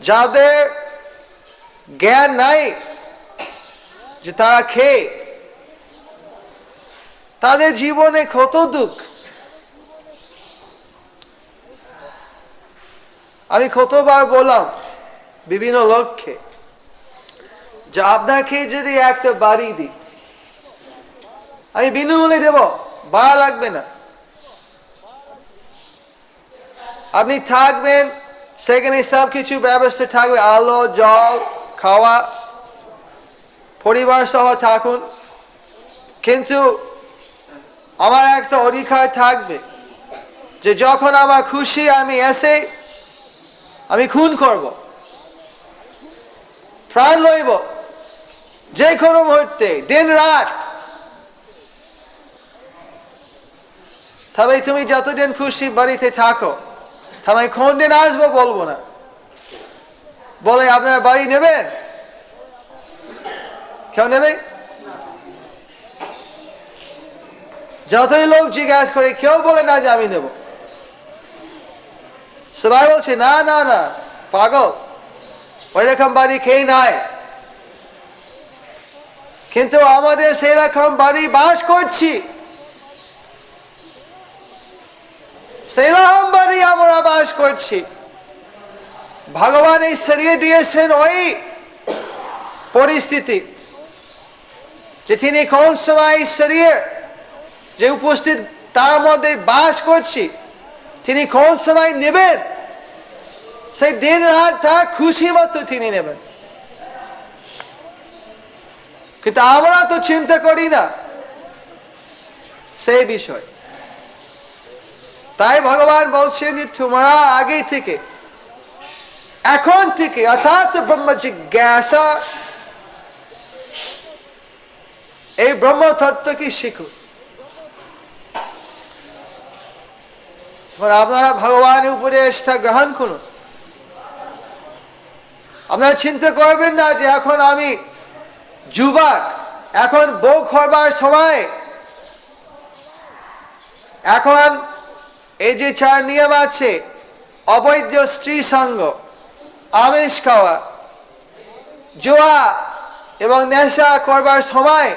যাদের জ্ঞান নাই যে তারা খেয়ে, তাদের জীবনে কত দুঃখ। আমি কতবার বললাম বিভিন্ন লক্ষ্যে যে আপনাকে যদি একটা বাড়ি দিই, আমি বিনামূল্যে দেব, ভাড়া লাগবে না। আপনি থাকবেন সেখানে সব কিছু ব্যবস্থা থাকবে, আলো, জল, খাওয়া, পরিবার সহ থাকুন। কিন্তু আমার একটা অধিকার থাকবে যে যখন আমার খুশি আমি এসে আমি খুন করব, প্রাণ লইব, যে কোনো মুহূর্তে, দিন রাত। তবে তুমি যতদিন খুশি বাড়িতে থাকো আমি কোন দিন আসব বলব না। বলে, আপনারা বাড়ি নেবেন? কেউ নেবে? যতই লোক জিজ্ঞাসা করে, কেউ বলে না যে আমি নেব। সবাই বলছে, না না না, পাগল। ওই রকম বাড়ি খেয়ে নাই। কিন্তু আমাদের সেরকম বাড়ি বাস করছি। সেরকম বাড়ি আমরা বাস করছি। ভগবান এই সরিয়ে দিয়েছেন ওই পরিস্থিতি। যে তিনি কোন সময় সরিয়ে যে উপস্থিত তার মধ্যে বাস করছি, তিনি কোন সময় নেবেন? সেই দিন রাত তার খুশি মতো তিনি নেবেন। কিন্তু আমরা তো চিন্তা করি না সেই বিষয়। তাই ভগবান বলছেন যে তোমরা আগে থেকে, এখন থেকে, অর্থাৎ ব্রহ্ম জিজ্ঞাসা এই ব্রহ্ম তত্ত্বকে শিখুন আপনারা ভগবানের উপদেশটা গ্রহণ করুন। আপনারা চিন্তা করবেন না যে এখন আমি যুবক, এখন বউ করবার সময়, এখন এই যে চার নিয়ম আছে, অবৈধ স্ত্রী সঙ্গ, আমিষ খাওয়া, জোয়া এবং নেশা করবার সময়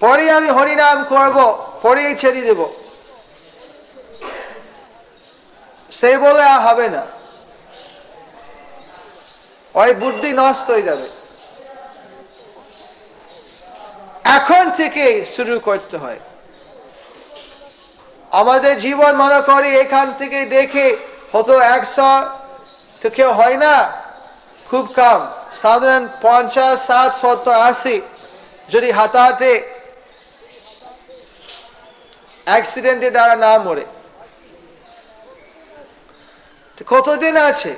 পরে আমি হরিনাম করব, পরেই ছেড়ে দেব। সে বলে আর হবে না। ওই বুদ্ধি নষ্ট হয়ে যাবে। এখন থেকে শুরু করতে হয়। আমাদের জীবন মনে করি এখান থেকে দেখে হতো একশো তো কেউ হয় না। খুব কম। সাধারণ পঞ্চাশ, ষাট, সত্তর, আশি যদি হাতাহাতে অ্যাক্সিডেন্টে দ্বারা না মরে। কতদিন আছে?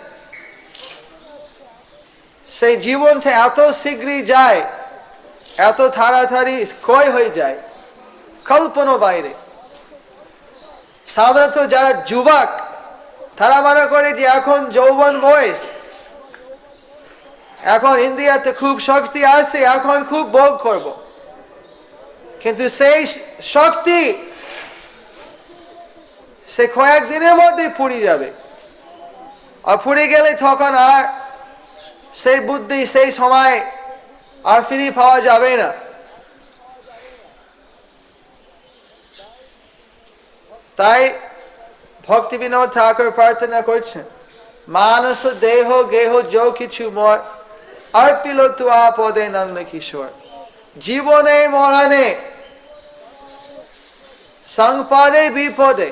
সেই জীবনটা এত শীঘ্রই যায়, এত তাড়াতাড়ি ক্ষয় হয়ে যায়, কল্পনা বাইরে। সাধারণত যারা যুবক, তারা মনে করে যে এখন যৌবন বয়স। এখন ইন্ডিয়াতে খুব শক্তি আছে, এখন খুব ভোগ করব। কিন্তু সেই শক্তি সে কয়েকদিনের মধ্যে পুড়ে যাবে। আর পুড়ে গেলে তখন আর সেই বুদ্ধি, সেই সময় আর ফিরে পাওয়া যাবে না। তাই ভক্তি বিনোদ ঠাকুর প্রার্থনা করছেন মানস দেহ, গেহ, যৌ, কিছু মর অর্পিল তুয়া পদে নন্দ কিশোর। জীবনে মরণে, সংপদে বিপদে।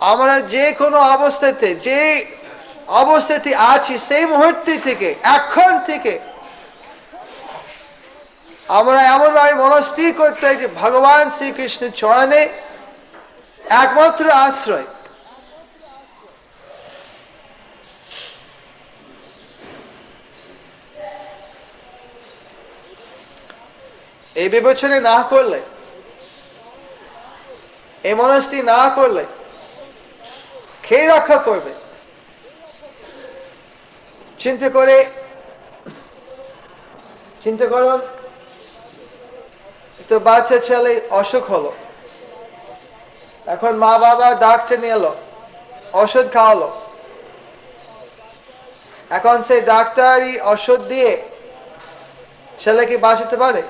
আমরা যে কোনো অবস্থাতে, যে অবস্থাতে আছি, সেই মুহূর্তে থেকে, এখন থেকে আমরা এমন ভাবে মনস্থির করতে হয় যে ভগবান শ্রীকৃষ্ণের চরণে একমাত্র আশ্রয়। এই বিবেচনে না করলে, এই মনস্থি না করলে কে রক্ষা করবে? চিন্তা করে, চিন্তা করুন। তো বাচ্চা ছেলে অসুখ হলো। এখন মা বাবা ডাক্তার নিয়ে এলো, ওষুধ খাওয়ালো। এখন সেই ডাক্তারই ওষুধ দিয়ে ছেলেকে বাঁচাতে পারে?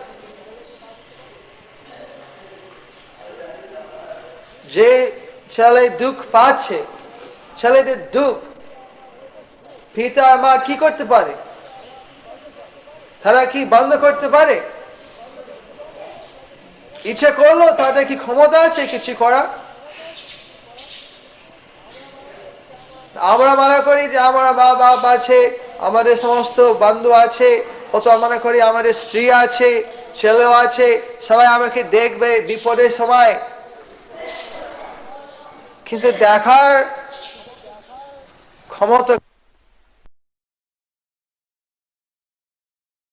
যে ছেলে দুঃখ পাচ্ছে, ছেলেদের দুঃখ পিতা মা কি করতে পারে? তারা কি বন্ধ করতে পারে? ইচ্ছে করল তাদের কি ক্ষমতা আছে, কিছু করা আমরা মনে করি যে আমরা মা বাপ আছে, আমাদের সমস্ত বন্ধু আছে কত মনে করি আমাদের স্ত্রী আছে, ছেলেও আছে, সবাই আমাকে দেখবে বিপদের সময়। কিন্তু দেখার ক্ষমতা